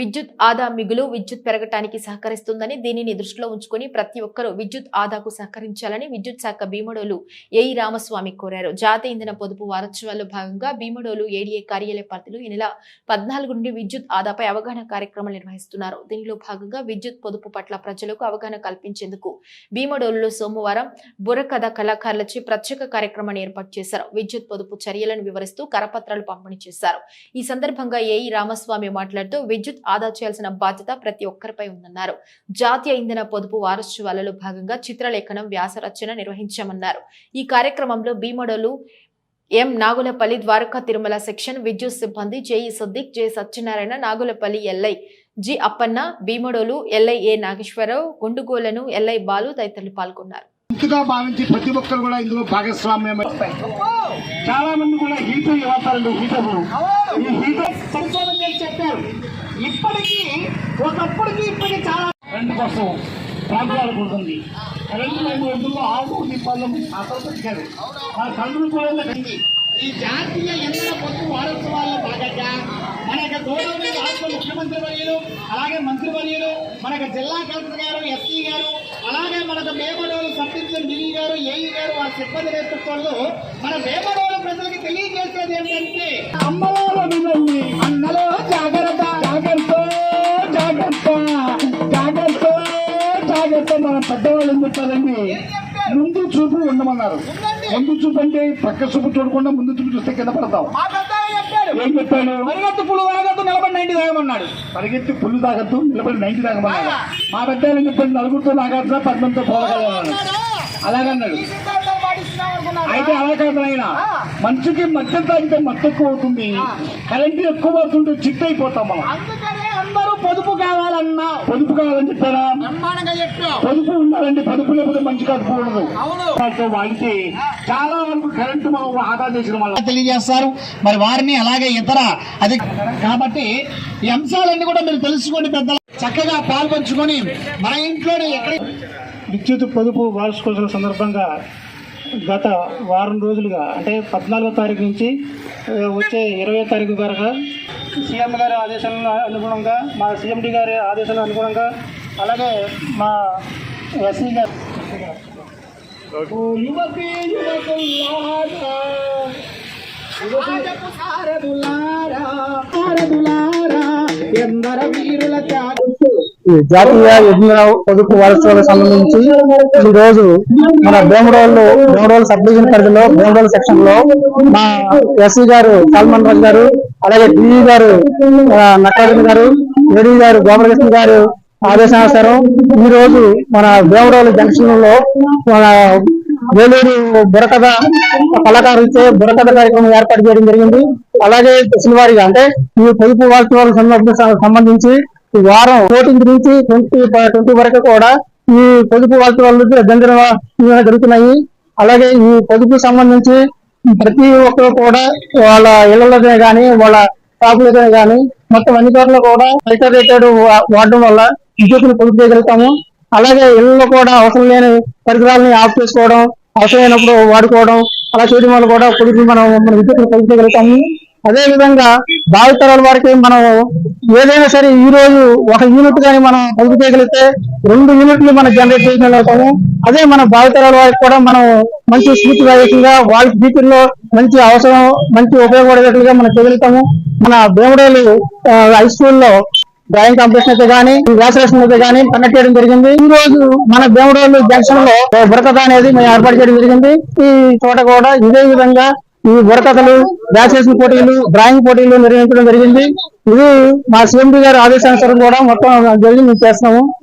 విద్యుత్ ఆదా మిగులు విద్యుత్ పెరగటానికి సహకరిస్తుందని దీనిని దృష్టిలో ఉంచుకుని ప్రతి ఒక్కరూ విద్యుత్ ఆదాకు సహకరించాలని విద్యుత్ శాఖ భీమడోలు ఏఈ రామస్వామి కోరారు. జాతీయ ఇంధన పొదుపు వారోత్సవాల్లో భాగంగా భీమడోలు ఏడీఏ కార్యాలయ పరిధిలో ఈ నెల పద్నాలుగు నుండి విద్యుత్ ఆదాపై అవగాహన కార్యక్రమాలు నిర్వహిస్తున్నారు. దీనిలో భాగంగా విద్యుత్ పొదుపు పట్ల ప్రజలకు అవగాహన కల్పించేందుకు భీమడోలులో సోమవారం బుర్రకథ కళాకారులచే ప్రత్యేక కార్యక్రమాన్ని ఏర్పాటు చేశారు. విద్యుత్ పొదుపు చర్యలను వివరిస్తూ కరపత్రాలు పంపిణీ చేశారు. ఈ సందర్భంగా ఏఈ రామస్వామి మాట్లాడుతూ విద్యుత్ ఆదా చేయాల్సిన బాధ్యత ప్రతి ఒక్కరిపై ఉందన్నారు. జాతీయ ఇంధన పొదుపు వారోత్సవాలలో భాగంగా చిత్రలేఖనం వ్యాస రచన నిర్వహించామన్నారు. ఈ కార్యక్రమంలో భీమడోలు ఎం నాగులపల్లి ద్వారకా తిరుమల సెక్షన్ విద్యుత్ సిబ్బంది JE Saddiq J Satyanarayana Nagulapalli LI G Appanna Bhimadolu LI A Nageswararao Gundugolanu LI Balu తదితరులు పాల్గొన్నారు. భావించి ప్రతి ఒక్కరు కూడా ఇందులో భాగస్వామ్యం. చాలా మంది కూడా హీటర్ ఈ హీటర్ ఇప్పటికీ ఒకప్పటికి ఇప్పటికి చాలా కరెంట్ కోసం ప్రాంతాలు ఉంటుంది కరెంటు లైన్ ఎందుకు ఆవు దీపాలను అసలు ఆ కళ్ళు కూడా ఈ జాతీయ ఇంధన పొత్తు వారోత్సవాల్లో భాగంగా మనకు గౌరవ రాష్ట్ర ముఖ్యమంత్రి వర్యులు అలాగే మంత్రి వర్యులు యొక్క జిల్లా కలెక్టర్ గారు ఎస్పీ గారు అలాగే మనకు వేమడోలు సబ్ డివిజన్ డిఈ గారు ఏఈ గారు ఆ సిబ్బంది నేతృత్వంలో మన వేమడోలు ప్రజలకు తెలియజేసేది ఏంటంటే అమ్మలో మిమ్మల్ని అన్నలో ఉండమన్నారు ముందు చూపు అంటే పక్క చూపు చూడకుండా ముందు చూపు చూస్తే కింద పడతాం. మా పెద్దాయన చెప్పాడు ఏం చెప్పాడు పరిగెత్తు పులు తాగద్దు నిలబడి నైంటి తాగమన్నాడు పరిగెత్తి పుల్లు తాగద్దు నిలబడి నైన్టీ తాగమన్నాడు మా పెద్ద చెప్పండి నలుగురితో తాగద్దా పద్మంతో పోగలమన్నాడు అలాగన్నాడు. అయితే అలా కాదు ఆయన మంచుకి మధ్య తాగితే మత్తు ఎక్కువ అవుతుంది. కరెంట్ ఎక్కువ అవుతుంటే చిట్ అయిపోతాం మనం పొదుపు కావాలన్నా. పొదుపు కావాలని చెప్పావు పొదుపు ఉండాలండి పొదుపు లేకపోతే మంచి ఉండదు వాడితే చాలా వరకు కరెంటు మనం ఆదా చేసిన వల్ల తెలియజేస్తారు? మరి వారిని అలాగే ఇతర అది కాబట్టి ఈ అంశాలన్నీ కూడా మీరు తెలుసుకోండి పెద్దలు చక్కగా పాల్పంచుకొని మన ఇంట్లోనే ఎక్కడ విద్యుత్ పొదుపు వార్షికోత్సవం సందర్భంగా గత వారం రోజులుగా అంటే పద్నాలుగో తారీఖు నుంచి వచ్చే ఇరవై తారీఖు వరకు సీఎం గారి ఆదేశాల అనుగుణంగా మా సీఎండి గారి ఆదేశాల అనుగుణంగా అలాగే మా ఎస్సీ గారు ఎందర వీరుల త్యాగం. జాతీయ ఇంధన పొదుపు వారసులకు సంబంధించి ఈ రోజు మన భీమడోలు భీమడోలు సబ్ డివిజన్ పరిధిలో భీమడోలు సెక్షన్లో మా ఎస్సీ గారు సల్మాన్ రాజు గారు అలాగే డిఈ గారు నటరాజన్ గారు ఏడీ గారు గోపాలకృష్ణ గారు ఆదేశానుసారం ఈ రోజు మన భీమడోలు జంక్షన్లో మన వేలూరు బుర్రకథ కళాకారులచే బురకథ కార్యక్రమం ఏర్పాటు చేయడం జరిగింది. అలాగే దశలవారీగా అంటే ఈ పొదుపు వారోత్సవాలకు సంబంధించి వారం ఫోర్టీన్త్ నుంచి ట్వంటీ ట్వంటీ వరకు కూడా ఈ పొదుపు వాస్తవాలు దండన జరుగుతున్నాయి. అలాగే ఈ పొదుపు సంబంధించి ప్రతి ఒక్కరు కూడా వాళ్ళ ఇళ్ళలోనే కానీ వాళ్ళ షాపులతో కానీ మొత్తం అన్ని చోట్ల కూడా ఫిల్టర్ రేటెడ్ వాడడం వల్ల విద్యుత్తును పొదుపు చేయగలుగుతాము. అలాగే ఇళ్ళలో కూడా అవసరం లేని పరికరాలని ఆఫ్ చేసుకోవడం అవసరమైనప్పుడు వాడుకోవడం అలా చేయడం వల్ల కూడా పొదుపు మనం మన విద్యుత్తును పొదుపు చేయగలుగుతాము అదే విధంగా భావితరాల వారికి మనం ఏదైనా సరే ఈ రోజు ఒక యూనిట్ కానీ మనం పొదుపు చేయగలిగితే రెండు యూనిట్లు మనం జనరేట్ చేయగలుగుతాము అదే మన భావితరాల వారికి కూడా మనం మంచి స్ఫూర్తిదాయకంగా వాళ్ళ ఫ్యూచర్లో మంచి అవసరం మంచి ఉపయోగపడేటట్లుగా మనం చేయగలుగుతాము. మన భీమడేలు హై స్కూల్లో డ్రాయింగ్ కాంపిటీషన్ అయితే కానీ వ్యాసరేషన్ అయితే కానీ కండక్ట్ చేయడం జరిగింది. ఈ రోజు మన భీమడోలు జంక్షన్లో బురకథ అనేది మేము ఏర్పాటు చేయడం జరిగింది. ఈ చోట కూడా ఇదే విధంగా ఈ బుర్రకథలు వ్యాసేషన్ పోటీలు డ్రాయింగ్ పోటీలు నిర్వహించడం జరిగింది. ఇది మా సీఎండి గారి ఆదేశానుసారం కూడా మొత్తం జరిగి మేము చేస్తున్నాము.